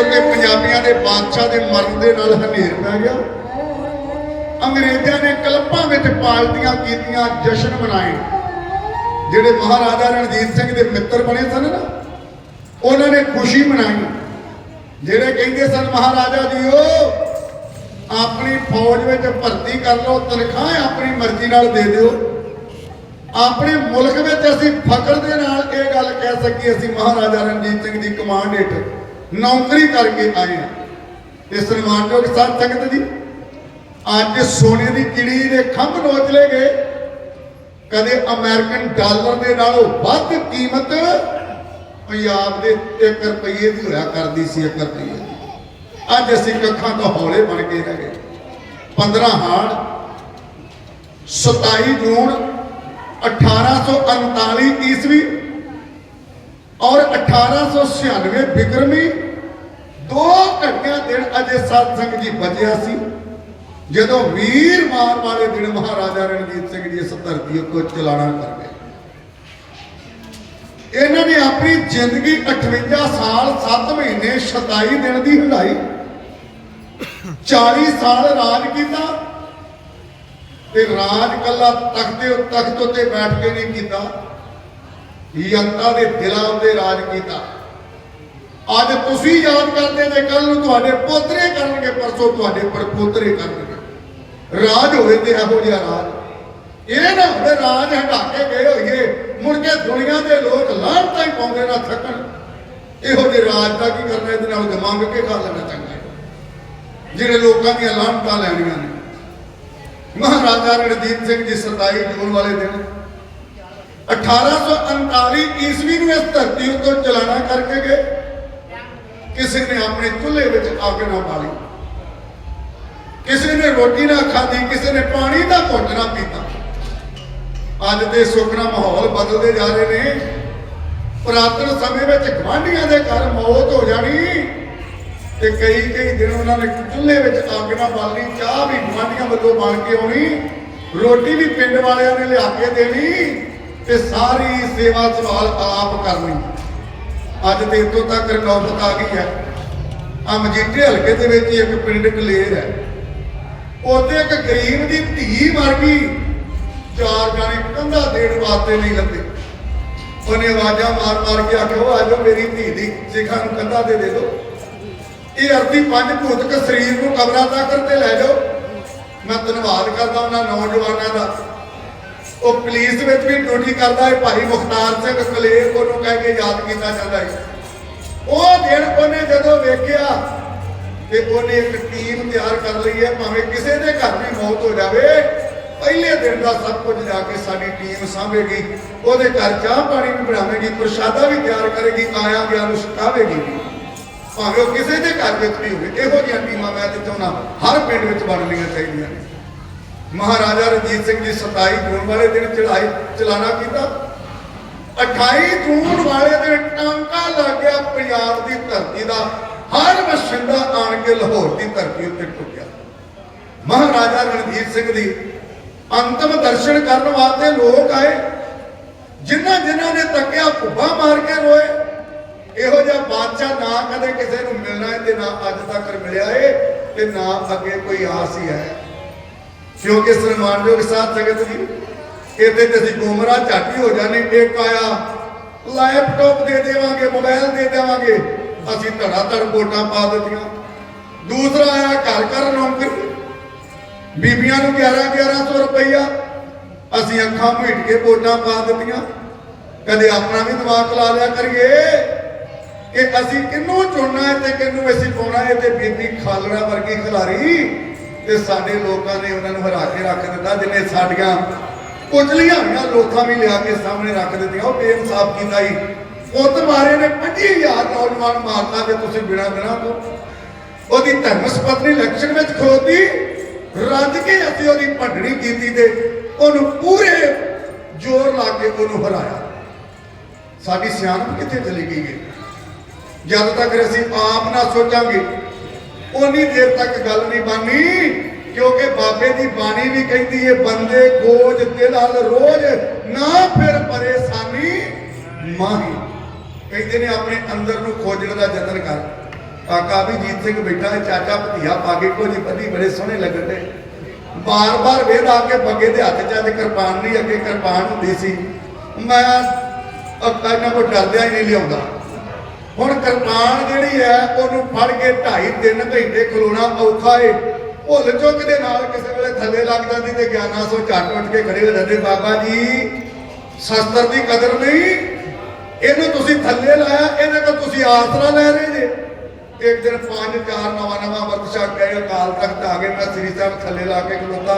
ਉੱਤੇ ਪੰਜਾਬੀਆਂ ਦੇ ਬਾਦਸ਼ਾਹ ਦੇ ਮਰਨ ਦੇ ਨਾਲ ਹਨੇਰ ਪੈ ਗਿਆ। ਅੰਗਰੇਜ਼ਾਂ ਨੇ ਕਲੱਪਾਂ ਵਿੱਚ ਪਾਲਟੀਆਂ ਕੀਤੀਆਂ ਜਸ਼ਨ ਮਨਾਏ। ਜਿਹੜੇ ਮਹਾਰਾਜਾ ਰਣਜੀਤ ਸਿੰਘ ਦੇ ਮਿੱਤਰ ਬਣੇ ਸਨ ਨਾ, ਉਹਨਾਂ ਨੇ ਖੁਸ਼ੀ ਮਨਾਈ। ਜਿਹੜੇ ਕਹਿੰਦੇ ਸਨ, ਮਹਾਰਾਜਾ ਜੀ ਉਹ ਆਪਣੀ ਫੌਜ ਵਿੱਚ ਭਰਤੀ ਕਰ ਲਓ, ਤਨਖਾਹ ਆਪਣੀ ਮਰਜ਼ੀ ਨਾਲ ਦੇ ਦਿਓ। ਆਪਣੇ ਮੁਲਕ ਵਿੱਚ ਅਸੀਂ ਫਕਰ ਦੇ ਨਾਲ ਇਹ ਗੱਲ ਕਹਿ ਸਕੀਏ, ਅਸੀਂ ਮਹਾਰਾਜਾ ਰਣਜੀਤ ਸਿੰਘ ਦੀ ਕਮਾਂਡ ਹੇਠ ਨੌਕਰੀ ਕਰਕੇ ਆਏ ਹਾਂ ਇਸ ਸਨਮਾਨਯੋਗ ਸਾਧ ਸੰਗਤ ਜੀ ਅੱਜ ਸੋਨੇ ਦੀ ਚਿੜੀ ਦੇ ਖੰਭ ਨੋਚਲੇ ਗਏ। ਕਦੇ ਅਮਰੀਕਨ ਡਾਲਰ ਦੇ ਨਾਲੋਂ ਵੱਧ ਕੀਮਤ ਪੰਜਾਬ ਦੇ 1 ਰੁਪਏ ਦੀ ਹੋਇਆ ਕਰਦੀ ਸੀ 1 ਰੁਪਏ ਅੱਜ ਅਸੀਂ ਕੱਖਾਂ ਤੋਂ ਹੌਲੇ ਬਣ ਕੇ ਰਹਿ ਗਏ। 15 ਹਾੜ 27 ਜੂਨ 1839 ਈਸਵੀ ਔਰ 1896 ਬਿਕਰਮੀ ਦੋ ਘੰਟਿਆਂ ਦਿਨ ਅਜੇ ਸਤਸੰਗ ਜੀ ਬਚਿਆ ਸੀ। ਜਦੋਂ ਵੀਰ ਮਾਰ ਵਾਲੇ ਦਿਨ ਮਹਾਰਾਜਾ ਰਣਜੀਤ ਸਿੰਘ ਜੀ ਇਸ ਧਰਤੀ ਉੱਤੇ ਚਲਾਣਾ ਕਰ ਗਏ। ਇਹਨਾਂ ਨੇ ਆਪਣੀ ਜ਼ਿੰਦਗੀ 58 ਸਾਲ 7 ਮਹੀਨੇ 27 ਦਿਨ ਦੀ ਹੰਡਾਈ 40 ਸਾਲ ਰਾਜ ਕੀਤਾ ਤੇ ਰਾਜ ਕੱਲਾ ਤਖਤ ਦੇ ਤਖਤ ਉੱਤੇ ਬੈਠ ਕੇ ਨਹੀਂ ਕੀਤਾ। ਜਨਤਾ ਦੇ ਦਿਲਾਂ ਉੱਤੇ ਰਾਜ ਕੀਤਾ। ਅੱਜ ਤੁਸੀਂ ਯਾਦ ਕਰਦੇ ਤੇ ਕੱਲ ਨੂੰ ਤੁਹਾਡੇ ਪੋਤਰੇ ਕਰਨਗੇ, ਪਰਸੋਂ ਤੁਹਾਡੇ ਪੜਪੋਤਰੇ ਕਰਨਗੇ। ਰਾਜ ਹੋਵੇ ਤੇ ਇਹੋ ਜਿਹਾ ਰਾਜ। ਇਹ ਨਾ ਹੋਵੇ ਰਾਜ ਹਟਾ ਕੇ ਗਏ ਹੋਈਏ, ਮੁੜ ਕੇ ਦੁਨੀਆ ਦੇ ਲੋਕ ਲਾਹਨਤਾਂ ਹੀ ਪਾਉਂਦੇ ਨਾ ਥੱਕਣ। ਇਹੋ ਜਿਹੇ ਰਾਜ ਦਾ ਕੀ ਕਰਨਾ, ਇਹਦੇ ਨਾਲ ਤਾਂ ਕੇ ਖਾ ਲੈਣਾ ਚੰਗਾ? ਜਿਹੜੇ ਲੋਕਾਂ ਦੀਆਂ ਲਾਹਨਤਾਂ ਲੈਣੀਆਂ ਨੇ। ਮਹਾਰਾਜਾ ਰਣਜੀਤ ਸਿੰਘ ਜੀ 27 ਜੂਨ ਵਾਲੇ ਦਿਨ 1839 ਈਸਵੀ ਨੂੰ ਇਸ ਧਰਤੀ ਉੱਤੇ ਚਲਾਣਾ ਕਰਕੇ ਗਏ। ਕਿਸੇ ਨੇ ਆਪਣੇ ਚੁੱਲ੍ਹੇ ਵਿੱਚ ਅੱਗ ਨਾ ਬਾਲੀ। ਕਿਸੇ ਨੇ ਰੋਟੀ ਨਾ ਖਾਧੀ, ਕਿਸੇ ਨੇ ਪਾਣੀ ਦਾ ਘੁੱਟ ਨਾ ਪੀਤਾ। ਅੱਜ ਦੇ ਸੁਖਨਾ ਮਾਹੌਲ ਬਦਲਦੇ ਜਾ ਰਹੇ ਨੇ। ਪੁਰਾਤਨ ਸਮੇਂ ਵਿੱਚ ਗਵਾਂਢੀਆਂ ਦੇ ਘਰ ਮੌਤ ਹੋ ਜਾਣੀ ਤੇ ਕਈ ਕਈ ਦਿਨ ਉਹਨਾਂ ਨੇ ਚੁੱਲ੍ਹੇ ਵਿੱਚ ਅੱਗ ਨਾ ਬਾਲਣੀ ਚਾਹ ਵੀ ਗਵਾਂਢੀਆਂ ਵੱਲੋਂ ਬਣ ਕੇ ਆਉਣੀ, ਰੋਟੀ ਵੀ ਪਿੰਡ ਵਾਲਿਆਂ ਨੇ ਲਿਆ ਕੇ ਦੇਣੀ। ਤੇ ਸਾਰੀ ਸੇਵਾ ਸੰਭਾਲ ਆਪ ਕਰਨੀ। ਅੱਜ ਤੇ ਇੱਥੋਂ ਤੱਕ ਨੌਬਤ ਆ ਗਈ ਹੈ। ਆ ਮਜੀਠੇ ਹਲਕੇ ਦੇ ਵਿੱਚ ਇੱਕ ਪਿੰਡ ਕਲੇਰ ਹੈ। ਉੱਥੇ ਇੱਕ ਗਰੀਬ ਦੀ ਧੀ ਮਰ ਗਈ। ਚਾਰ ਜਾਣੇ ਕੰਧਾ ਦੇਣ ਵਾਸਤੇ ਨਹੀਂ ਲੱਗੇ। ਉਹਨੇ ਆਵਾਜ਼ਾਂ ਮਾਰ ਮਾਰ ਕੇ ਆਖਿਆ, ਉਹ ਆਜੋ ਮੇਰੀ ਧੀ ਦੀ ਸਿਖਾਂ ਨੂੰ ਕੰਧਾ ਤੇ ਦੇ ਦਿਓ। ਇਹ ਅਰਥੀ ਪੰਜ ਭੂਤਕ ਸਰੀਰ ਨੂੰ ਕਬਰਾਂ ਤੱਕ ਤੇ ਲੈ ਜਾਓ। ਮੈਂ ਧੰਨਵਾਦ ਕਰਦਾ ਉਹਨਾਂ ਨੌਜਵਾਨਾਂ ਦਾ। ਉਹ ਪੁਲਿਸ ਵਿੱਚ ਵੀ ਡਿਊਟੀ ਕਰਦਾ ਹੈ, ਭਾਈ ਮੁਖਤਾਰ ਸਿੰਘ ਕਲੇਰ ਉਹਨੂੰ ਕਹਿ ਕੇ ਯਾਦ ਕੀਤਾ ਜਾਂਦਾ ਹੈ। ਉਹ ਦਿਨ ਉਹਨੇ ਜਦੋਂ ਵੇਖਿਆ ਤੇ ਉਹਨੇ ਇੱਕ ਟੀਮ ਤਿਆਰ ਕਰ ਲਈ ਹੈ, ਭਾਵੇਂ ਕਿਸੇ ਦੇ ਘਰ ਵੀ ਮੌਤ ਹੋ ਜਾਵੇ, ਪਹਿਲੇ ਦਿਨ ਦਾ ਸਭ ਕੁਝ ਜਾ ਕੇ ਸਾਡੀ ਟੀਮ ਸਾਂਭੇਗੀ। ਉਹਦੇ ਘਰ ਚਾਹ ਪਾਣੀ ਵੀ ਬਣਾਵੇਗੀ, ਪ੍ਰਸ਼ਾਦਾ ਵੀ ਤਿਆਰ ਕਰੇਗੀ, ਆਇਆ ਗਿਆ ਨੂੰ ਛਕਾਵੇਗੀ। ਭਾਵੇਂ ਉਹ ਕਿਸੇ ਦੇ ਘਰ ਵਿੱਚ ਵੀ ਹੋਵੇ, ਇਹੋ ਜਿਹੀਆਂ ਟੀਮਾਂ ਮੈਂ ਤੇ ਚਾਹੁੰਦਾ ਹਰ ਪਿੰਡ ਵਿੱਚ ਬਣਨੀਆਂ ਚਾਹੀਦੀਆਂ ਨੇ। ਮਹਾਰਾਜਾ ਰਣਜੀਤ ਸਿੰਘ ਜੀ 27 ਜੂਨ ਵਾਲੇ ਦਿਨ ਚੜਾਈ ਚਲਾਣਾ ਕੀਤਾ। 28 ਜੂਨ ਵਾਲੇ ਦਿਨ ਟਾਂਕਾ ਲੱਗ ਗਿਆ ਪੰਜਾਬ ਦੀ ਧਰਤੀ ਦਾ। ਹਰ ਵਸਿੰਦਾ ਆਣ ਕੇ ਲਾਹੌਰ ਦੀ ਧਰਤੀ ਉੱਤੇ ਟੁੱਟਿਆ ਮਹਾਰਾਜਾ ਰਣਜੀਤ ਸਿੰਘ ਦੀ ਅੰਤਮ ਦਰਸ਼ਨ ਕਰਨ ਵਾਸਤੇ ਲੋਕ ਆਏ। ਜਿਨ੍ਹਾਂ ਜਿਨ੍ਹਾਂ ਨੇ ਤੱਕਿਆ, ਭੁੱਬਾ ਮਾਰ ਕੇ ਰੋਏ। ਇਹੋ ਜਿਹਾ ਬਾਦਸ਼ਾਹ ਨਾ ਕਦੇ ਕਿਸੇ ਨੂੰ ਮਿਲਣਾ ਹੈ ਤੇ ਨਾ ਅੱਜ ਤੱਕ ਮਿਲਿਆ ਏ, ਤੇ ਨਾ ਅੱਗੇ ਕੋਈ ਆਸ ਹੀ ਹੈ। ਕਿਉਂਕਿ ਸਨਮਾਨਯੋਗ ਸਾਧ ਸੰਗਤ ਜੀ ਇਹਦੇ ਤੇ ਅਸੀਂ ਗੁੰਮਰਾਹ ਝਾਟੀ ਹੋ ਜਾਣੇ ਇੱਕ ਆਇਆ ਲੈਪਟਾਪ ਦੇ ਦੇਵਾਂਗੇ ਮੋਬਾਈਲ ਦੇ ਦੇਵਾਂਗੇ, ਅਸੀਂ ਧੜਾ ਧੜ ਵੋਟਾਂ ਪਾ ਦਿੱਤੀਆਂ। ਦੂਸਰਾ ਆਇਆ, ਘਰ ਘਰ ਨੌਕਰੀ। ਬੀਬੀਆਂ ਨੂੰ 11 1100 ਰੁਪਈਆ, ਅਸੀਂ ਅੱਖਾਂ ਮੀਟ ਕੇ ਵੋਟਾਂ ਪਾ ਦਿੱਤੀਆਂ। ਕਦੇ ਆਪਣਾ ਵੀ ਦਿਮਾਗ ਲਾ ਲਿਆ ਕਰੀਏ, ਕਿ ਅਸੀਂ ਕਿਹਨੂੰ ਚੁਣਨਾ ਹੈ ਤੇ ਕਿਹਨੂੰ ਅਸੀਂ ਪਾਉਣਾ ਹੈ ਤੇ ਬੀਬੀ ਖਾਲੜਾ ਵਰਗੀ ਖਿਲਾਰੀ ਤੇ ਸਾਡੇ ਲੋਕਾਂ ਨੇ ਉਹਨਾਂ ਨੂੰ ਹਰਾ ਕੇ ਰੱਖ ਦਿੱਤਾ, ਜਿਨੇ ਸਾਡੀਆਂ ਕੁਚਲੀਆਂ ਹੋਈਆਂ ਲੋਕਾਂ ਵੀ ਲਿਆ ਕੇ ਸਾਹਮਣੇ ਰੱਖ ਦਿੱਤੀਆਂ। ਉਹ ਬੇਇਨਸਾਫ ਕੀਤਾ ਹੀ ਪੁੱਤ ਮਾਰੇ ਨੇ 25000 ਨੌਜਵਾਨ ਮਾਰਤਾ ਜੇ ਤੁਸੀਂ ਬਿਨਾ ਬਿਨਾ ਤੋਂ। ਉਹਦੀ ਧਰਮ ਸਪਤਨੀ ਇਲੈਕਸ਼ਨ ਵਿੱਚ ਖਲੋਤੀ। ਰੱਜ ਕੇ ਅਸੀਂ ਉਹਦੀ ਭੰਡਣੀ ਕੀਤੀ ਤੇ ਉਹਨੂੰ ਪੂਰੇ ਜ਼ੋਰ ਲਾ ਕੇ ਉਹਨੂੰ ਹਰਾਇਆ। ਸਾਡੀ ਸਿਆਣਪ ਕਿੱਥੇ ਚਲੀ ਗਈ ਹੈ ਜਦ ਤੱਕ ਅਸੀਂ ਆਪ ਨਾ ਸੋਚਾਂਗੇ ਉਨੀ ਦੇਰ ਤੱਕ ਗੱਲ ਨਹੀਂ ਬਣਨੀ, ਕਿਉਂਕਿ ਬਾਬੇ ਦੀ ਬਾਣੀ ਵੀ ਕਹਿੰਦੀ ਹੈ ਬੰਦੇ ਗੋਜ ਦਿਲ ਰੋਜ਼ ਨਾ ਫਿਰ ਪਰੇਸ਼ਾਨੀ ਮਾਹੀ। ਕਹਿੰਦੇ ਨੇ ਆਪਣੇ ਅੰਦਰ ਨੂੰ ਖੋਜਣ ਦਾ ਯਤਨ ਕਰ। ਕਾਕਾ ਵੀ ਜੀਤ ਸਿੰਘ ਬੈਠਾ ਹੈ, ਚਾਚਾ ਭਤੀਆ ਪਾ ਕੇ ਕੋਈ ਬੰਦੀ ਬੜੇ ਸੋਹਣੇ ਲੱਗਦੇ ਬਾਰ-ਬਾਰ ਵੇਦ ਆ ਕੇ ਬੱਗੇ ਦੇ ਹੱਥ 'ਚ ਅੱਜ ਕਿਰਪਾਨ ਨਹੀਂ, ਅੱਗੇ ਕਿਰਪਾਨ ਹੁੰਦੀ ਸੀ। ਮੈਂ ਅੱਕਾ ਇਹਨਾਂ ਕੋ ਡਰਦਿਆਂ ਹੀ ਨਹੀਂ ਲਿਆਉਂਦਾ। ਹੁਣ ਕਿਰਪਾਨ ਜਿਹੜੀ ਹੈ, ਉਹਨੂੰ ਫੜ ਕੇ 2.5 3 ਘੰਟੇ ਖਲੋਣਾ ਔਖਾ ਏ। ਭੁੱਲ ਚੁੱਕ ਦੇ ਨਾਲ ਕਿਸੇ ਵੇਲੇ ਥੱਲੇ ਲੱਗ ਜਾਂਦੀ ਤੇ ਗਿਆਨਾਂ ਸੋ ਝੱਟ ਉੱਠ ਕੇ ਖੜੇ ਹੋ ਜਾਂਦੇ। ਬਾਬਾ ਜੀ, ਸ਼ਸਤਰ ਦੀ ਕਦਰ ਨਹੀਂ। ਇਹਨੂੰ ਤੁਸੀਂ ਥੱਲੇ ਲਾਇਆ ਇਹਦੇ ਕੋਲ ਤੁਸੀਂ ਆਸਰਾ ਲੈ ਰਹੇ ਜੇ। ਇੱਕ ਦਿਨ ਪੰਜ, ਚਾਰ ਨਵਾਂ ਨਵਾਂ ਵਰਕਸ਼ਾਪ ਗਏ ਅਕਾਲ ਤਖਤ ਆ ਗਏ, ਮੈਂ ਸ੍ਰੀ ਸਾਹਿਬ ਥੱਲੇ ਲਾ ਕੇ ਖਲੋਤਾ।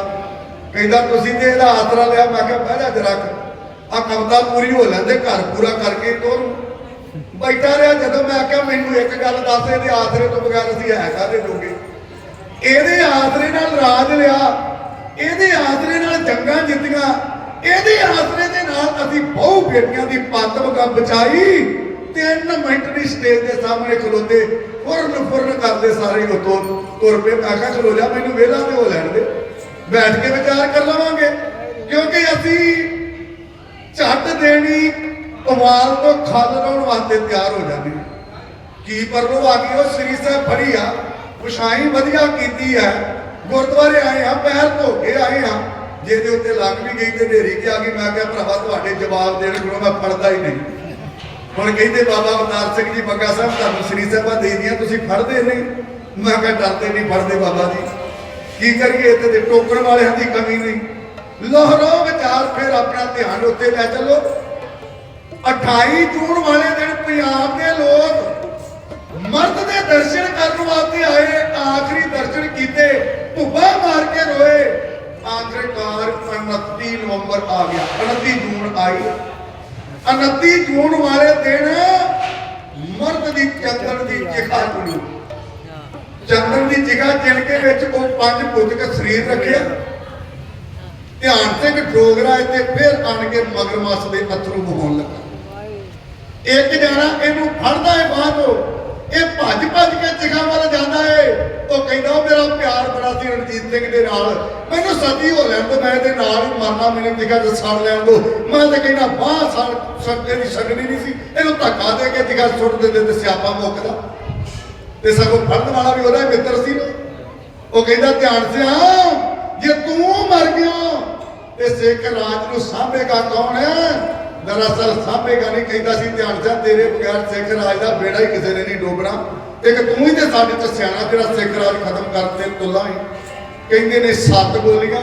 ਕਹਿੰਦਾ, ਤੁਸੀਂ ਤੇ ਇਹਦਾ ਆਸਰਾ ਲਿਆ? ਮੈਂ ਕਿਹਾ, ਬਹਿ ਜਾ ਜਰਾ ਆ ਕਵਿਤਾ ਪੂਰੀ ਹੋ ਲੈਂਦੇ, ਘਰ ਪੂਰਾ ਕਰਕੇ ਤੋਰ। ਬੈਠਾ ਰਿਹਾ ਜਦੋਂ ਮੈਂ ਆਖਿਆ, ਮੈਨੂੰ ਇੱਕ ਗੱਲ ਦੱਸ, ਇਹਦੇ ਆਸਰੇ ਤੋਂ ਬਗੈਰ ਅਸੀਂ ਹੈ ਕਾਹਦੇ ਜੋਗੇ? ਇਹਦੇ ਆਸਰੇ ਨਾਲ ਰਾਜ ਲਿਆ, ਇਹਦੇ ਆਸਰੇ ਨਾਲ ਜੰਗਾਂ ਜਿੱਤੀਆਂ, ਇਹਦੇ ਆਸਰੇ ਦੇ ਨਾਲ ਅਸੀਂ ਬਹੁ ਬੇਟੀਆਂ ਦੀ ਪੱਤ ਵਗਾ ਬਚਾਈ। ਤਿੰਨ ਮਿੰਟ ਦੀ ਸਟੇਜ ਦੇ ਸਾਹਮਣੇ ਖਲੋਤੇ, ਫੁਰਨ ਫੁਰਨ ਕਰਦੇ ਸਾਰੇ ਉਹ ਤੁਰ ਪਏ। ਮੈਂ ਆਖਿਆ ਚਲੋ ਜਾ, ਮੈਨੂੰ ਵਿਹਲਾ ਤੇ ਹੋ ਲੈਣ ਦੇ। ਬੈਠ ਕੇ ਵਿਚਾਰ ਕਰ ਲਵਾਂਗੇ, ਕਿਉਂਕਿ ਅਸੀਂ ਝੱਟ ਦੇਣੀ ਕਮਾਲ ਤੋਂ ਖੱਲ ਲਾਉਣ ਵਾਸਤੇ ਤਿਆਰ ਹੋ ਜਾਂਦੇ। ਕੀ ਪਰਲੋ ਆ ਗਈ ਉਹ ਸ੍ਰੀ ਸਾਹਿਬ ਫੜੀ ਆ। ਪੁਛਾਈ ਵਧੀਆ ਕੀਤੀ ਹੈ। ਗੁਰਦੁਆਰੇ ਆਏ ਆ ਪੈਰ ਧੋ ਕੇ ਆਏ ਆ ਜਿਹਦੇ ਉੱਤੇ ਲੱਗ ਵੀ ਗਈ ਤੇ ਢੇਰੀ ਕਿ ਆ ਗਈ ਮੈਂ ਕਿਹਾ, ਭਰਾਵਾ, ਤੁਹਾਡੇ ਜਵਾਬ ਦੇਣ ਕੋਲੋਂ ਮੈਂ ਫੜਦਾ ਹੀ ਨਹੀਂ। ਹੁਣ ਕਹਿੰਦੇ ਬਾਬਾ ਅਵਤਾਰ ਸਿੰਘ ਜੀ ਬੱਗਾ ਸਾਹਿਬ, ਤੁਹਾਨੂੰ ਸ੍ਰੀ ਸਾਹਿਬਾਂ ਦੇ ਦੀਆਂ, ਤੁਸੀਂ ਫੜਦੇ ਨਹੀਂ। ਮੈਂ ਕਿਹਾ, ਡਰਦੇ ਨਹੀਂ, ਫੜਦੇ ਬਾਬਾ ਜੀ। ਕੀ ਕਰੀਏ, ਇੱਥੇ ਦੇ ਟੋਕਣ ਵਾਲਿਆਂ ਦੀ ਕਮੀ ਨਹੀਂ। ਲੋਹਰੋ ਵਿਚਾਰ ਫਿਰ ਆਪਣਾ ਧਿਆਨ ਉੱਤੇ ਲੈ ਚੱਲੋ। 28 ਜੂਨ ਵਾਲੇ ਦਿਨ ਪੰਜਾਬ ਦੇ ਲੋਕ ਮਰਦ ਦੇ ਦਰਸ਼ਨ ਕਰਨ ਵਾਸਤੇ ਆਏ, ਆਖਰੀ ਦਰਸ਼ਨ ਕੀਤੇ ਧੁੱਬਾ ਮਾਰ ਕੇ ਰੋਏ। ਆਖਰਕਾਰ 29 ਨਵੰਬਰ ਆ ਗਿਆ 29 ਜੂਨ ਆਈ। 29 ਜੂਨ ਵਾਲੇ ਦਿਨ ਮਰਦ ਦੀ ਚੰਦਨ ਦੀ ਚਿਖਾ ਚੁਣੀ ਚੰਦਨ ਦੀ ਜਿਖਾ ਚਿਣ ਕੇ ਵਿੱਚ ਉਹ ਪੰਜ ਪੁੱਤਕ ਸਰੀਰ ਰੱਖਿਆ ਧਿਆਨ ਸਿੰਘ ਡੋਗਰਾ ਇੱਥੇ ਫਿਰ ਆਣ ਕੇ ਮਗਰਮੱਛ ਦੇ ਅਥਰੂ ਬਹਾਉਣ ਲੱਗਾ। ਇੱਕ ਜਾਣਾ, ਇਹਨੂੰ ਫੜਦਾ ਹੈ ਬਾਹਰੋਂ ਇਹ ਭੱਜ ਭੱਜ ਕੇ ਚਿਖਾ ਵੱਲ ਜਾਂਦਾ ਏ। ਉਹ ਕਹਿੰਦਾ ਮੇਰਾ ਪਿਆਰ ਬੜਾ ਸੀ ਰਣਜੀਤ ਸਿੰਘ ਦੇ ਨਾਲ। ਮੈਨੂੰ ਸਦੀ ਹੋ ਲੈਣ ਤੋਂ ਮੈਂ ਇਹਦੇ ਨਾਲ ਹੀ ਮਰਨਾ, ਮੈਨੂੰ ਚਿਖਾ ਚ ਸੜ ਲੈਣ ਦੋ ਮੈਂ ਤਾਂ ਕਹਿੰਦਾ, ਬਾਹ ਸੜ ਸੱਤੇ ਦੀ ਛੱਡਣੀ ਨਹੀਂ ਸੀ। ਇਹਨੂੰ ਧੱਕਾ ਦੇ ਕੇ ਚਿਖਾ ਸੁੱਟ ਦਿੰਦੇ ਤੇ ਸਿਆਪਾ ਮੁੱਕਦਾ। ਤੇ ਸਗੋਂ ਫੜਨ ਵਾਲਾ ਵੀ ਉਹਦਾ ਮਿੱਤਰ ਸੀ ਨਾ। ਉਹ ਕਹਿੰਦਾ, ਧਿਆਨ ਸਿਆ, ਜੇ ਤੂੰ ਮਰ ਗਿਆ, ਤੇ ਸਿੱਖ ਰਾਜ ਨੂੰ ਸਾਂਭੇਗਾ ਕੌਣ ਹੈ? ਦਰਅਸਲ ਸਾਂਭੇਗਾ ਨਹੀਂ ਕਹਿੰਦਾ ਸੀ, ਧਿਆਨ ਸਿਆ ਤੇਰੇ ਬਗੈਰ ਸਿੱਖ ਰਾਜ ਦਾ ਬੇੜਾ ਹੀ ਕਿਸੇ ਨੇ ਨਹੀਂ ਡੋਬਣਾ। ਇੱਕ ਤੂੰ ਹੀ ਤੇ ਸਾਡੇ ਚ ਸਿਆਣਾ ਜਿਹੜਾ ਸਿੱਖ ਰਾਜ ਖਤਮ ਕਰਨ ਤੇ ਤੁਲਾ ਹੈ ਕਹਿੰਦੇ ਨੇ ਸੱਤ ਬੋਲੀਆਂ,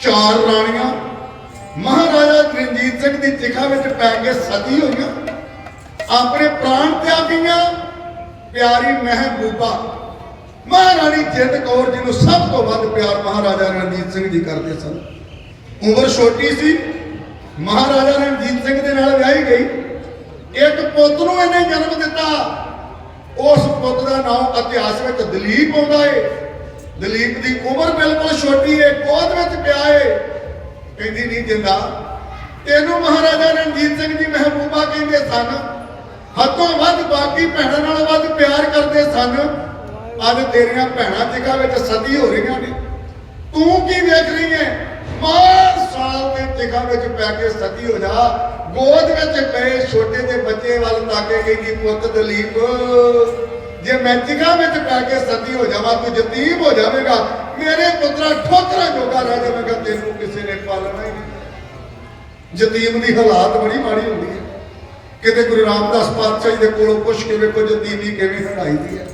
ਚਾਰ ਰਾਣੀਆਂ। ਮਹਾਰਾਜਾ ਰਣਜੀਤ ਸਿੰਘ ਦੀ ਚਿਖਾ ਵਿੱਚ ਪੈ ਕੇ ਸਦੀ ਹੋਈਆਂ। ਆਪਣੇ ਪ੍ਰਾਣ ਤਿਆਗੀਆਂ ਪਿਆਰੀ ਮਹਿਬੂਬਾ, ਮਹਾਰਾਣੀ ਜਿੰਦ ਕੌਰ ਜੀ ਨੂੰ ਸਭ ਤੋਂ ਵੱਧ ਪਿਆਰ ਮਹਾਰਾਜਾ ਰਣਜੀਤ ਸਿੰਘ ਜੀ ਕਰਦੇ ਸਨ। ਉਮਰ ਛੋਟੀ ਸੀ ਮਹਾਰਾਜਾ ਰਣਜੀਤ ਸਿੰਘ ਦੇ ਨਾਲ ਵਿਆਹੀ ਗਈ। ਇੱਕ ਪੁੱਤ ਨੂੰ ਇਹਨੇ ਜਨਮ ਦਿੱਤਾ। ਉਸ ਪੁੱਤ ਦਾ ਨਾਮ ਇਤਿਹਾਸ ਵਿੱਚ ਦਲੀਪ ਆਉਂਦਾ ਏ। ਦਲੀਪ ਦੀ ਉਮਰ ਬਿਲਕੁਲ ਛੋਟੀ ਏ, ਗੋਦ ਵਿੱਚ ਪਿਆ ਏ। ਕਹਿੰਦੀ, ਨਹੀਂ ਜਿੰਦਾ। ਤੈਨੂੰ ਮਹਾਰਾਜਾ ਰਣਜੀਤ ਸਿੰਘ ਜੀ ਮਹਿਬੂਬਾ ਕਹਿੰਦੇ ਸਨ। ਹੱਥੋਂ ਵੱਧ ਬਾਕੀ ਭੈਣਾਂ ਨਾਲੋਂ ਵੱਧ ਪਿਆਰ ਕਰਦੇ ਸਨ। ਅੱਜ ਤੇਰੀਆਂ ਭੈਣਾਂ ਜਗ੍ਹਾ ਵਿੱਚ ਸਦੀ ਹੋ ਰਹੀਆਂ ਨੇ। ਤੂੰ ਕੀ ਵੇਖ ਰਹੀ ਹੈ ਮਾਰ ਸਾਲ ਦੇ ਜਿਗਾ ਵਿੱਚ ਪੈ ਕੇ ਸਦੀ ਹੋ ਜਾ। ਗੋਦ ਵਿੱਚ ਪਏ ਛੋਟੇ ਜਿਹੇ ਬੱਚੇ ਵੱਲ ਤਾਕੇ ਕਹਿੰਦੀ, ਪੁੱਤ ਦਲੀਪ, ਜੇ ਮੈਂ ਜਿਗਾ ਵਿੱਚ ਪੈ ਕੇ ਸਦੀ ਹੋ ਜਾਵਾਂ, ਤੂੰ ਯਤੀਮ ਹੋ ਜਾਵੇਗਾ। ਮੇਰੇ ਪੁੱਤਰਾ ਠੋਕਰਾਂ ਜੋਗਾ ਰਹਿ ਜਾਵੇਗਾ, ਤੈਨੂੰ ਕਿਸੇ ਨੇ ਪਾਲਣਾ ਹੀ ਨਹੀਂ। ਯਤੀਮ ਦੀ ਹਾਲਾਤ ਬੜੀ ਮਾੜੀ ਹੁੰਦੀ ਹੈ। ਕਿਤੇ ਗੁਰੂ ਰਾਮਦਾਸ ਪਾਤਸ਼ਾਹ ਜੀ ਦੇ ਕੋਲੋਂ ਪੁੱਛ ਕੇ ਵੇਖੋ ਯਤੀਮੀ ਕਿਵੇਂ ਹਟਾਈ ਦੀ ਹੈ।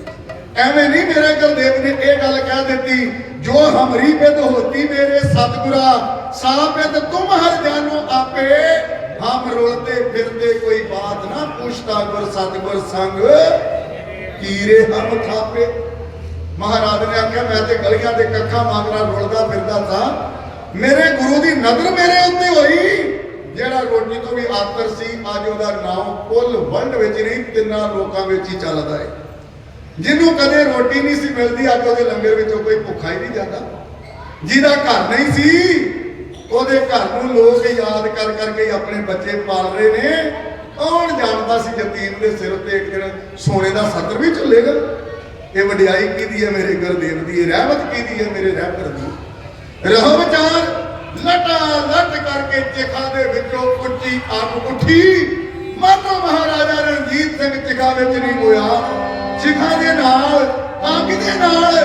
ਐਵੇਂ ਨਹੀਂ ਮੇਰੇ ਗੁਰਦੇਵ ਨੇ ਇਹ ਗੱਲ ਕਹਿ ਦਿੱਤੀ, ਜੋ ਹਮਰੀ ਬਿਦ ਹੋਤੀ ਮੇਰੇ ਸਤਿਗੁਰਾ ਸਾਬਿਤ ਤੁਮ ਹਰ ਜਾਨੋ ਆਪੇ। ਹਮ ਰੋਲਤੇ ਫਿਰਦੇ ਕੋਈ ਬਾਤ ਨਾ ਪੁੱਛਤਾ ਗੁਰ ਸਤਿਗੁਰ ਸੰਗ। ਕੀਰੇ ਹਮ ਥਾਪੇ। ਮਹਾਰਾਜ ਨੇ ਆਖਿਆ, ਮੈਂ ਤੇ ਗਲੀਆਂ ਦੇ ਕੱਖਾਂ ਮੰਗਰਾ ਰੁਲਦਾ ਫਿਰਦਾ ਸਾਂ। ਮੇਰੇ ਗੁਰੂ ਦੀ ਨਜ਼ਰ ਮੇਰੇ ਉੱਤੇ ਹੋਈ। ਜਿਹੜਾ ਰੋਟੀ ਤੋਂ ਵੀ ਆਤਰ ਸੀ, ਅੱਜ ਉਹਦਾ ਨਾਮ ਕੁੱਲ ਵਰਲਡ ਵਿੱਚ ਨਹੀਂ, ਤਿੰਨਾਂ ਲੋਕਾਂ ਵਿੱਚ ਹੀ ਚੱਲਦਾ ਹੈ ਜਿਹਨੂੰ ਕਦੇ ਰੋਟੀ ਨਹੀਂ ਸੀ ਮਿਲਦੀ, ਅੱਜ ਉਹਦੇ ਲੰਗਰ ਵਿੱਚੋਂ ਕੋਈ ਭੁੱਖਾ ਹੀ ਨਹੀਂ ਜਾਂਦਾ। ਜਿਹਦਾ ਘਰ ਨਹੀਂ ਸੀ ਉਹਦੇ ਘਰ ਨੂੰ ਲੋਕ ਯਾਦ ਕਰ ਕਰਕੇ ਆਪਣੇ ਬੱਚੇ ਪਾਲ ਰਹੇ ਨੇ। ਕੌਣ ਜਾਣਦਾ ਸੀ ਯਤੀਮ ਦੇ ਸਿਰ ਉੱਤੇ ਇੱਕ ਦਿਨ ਸੋਨੇ ਦਾ ਸੱਤਰ ਵੀ ਝੁੱਲੇਗਾ? ਇਹ ਵਡਿਆਈ ਕਿਹਦੀ ਹੈ ਮੇਰੇ ਗੁਰਦੇਵ ਦੀ? ਰਹਿਮਤ ਕਿਹਦੀ ਹੈ ਮੇਰੇ ਰਹਿਬਰ ਦੀ? ਰਹੋ ਵਿਚਾਰ ਲਟਾ ਲਟ ਕਰਕੇ ਚਿਖਾ ਦੇ ਵਿੱਚੋਂ ਉੱਚੀ ਅੱਗ ਉੱਠੀ। ਮਾਨੋ ਮਹਾਰਾਜਾ ਰਣਜੀਤ ਸਿੰਘ ਚਿਖਾ ਵਿੱਚ ਨਹੀਂ ਹੋਇਆ। ਚਿਖਾ ਦੇ ਨਾਲ, ਅੱਗ ਦੇ ਨਾਲ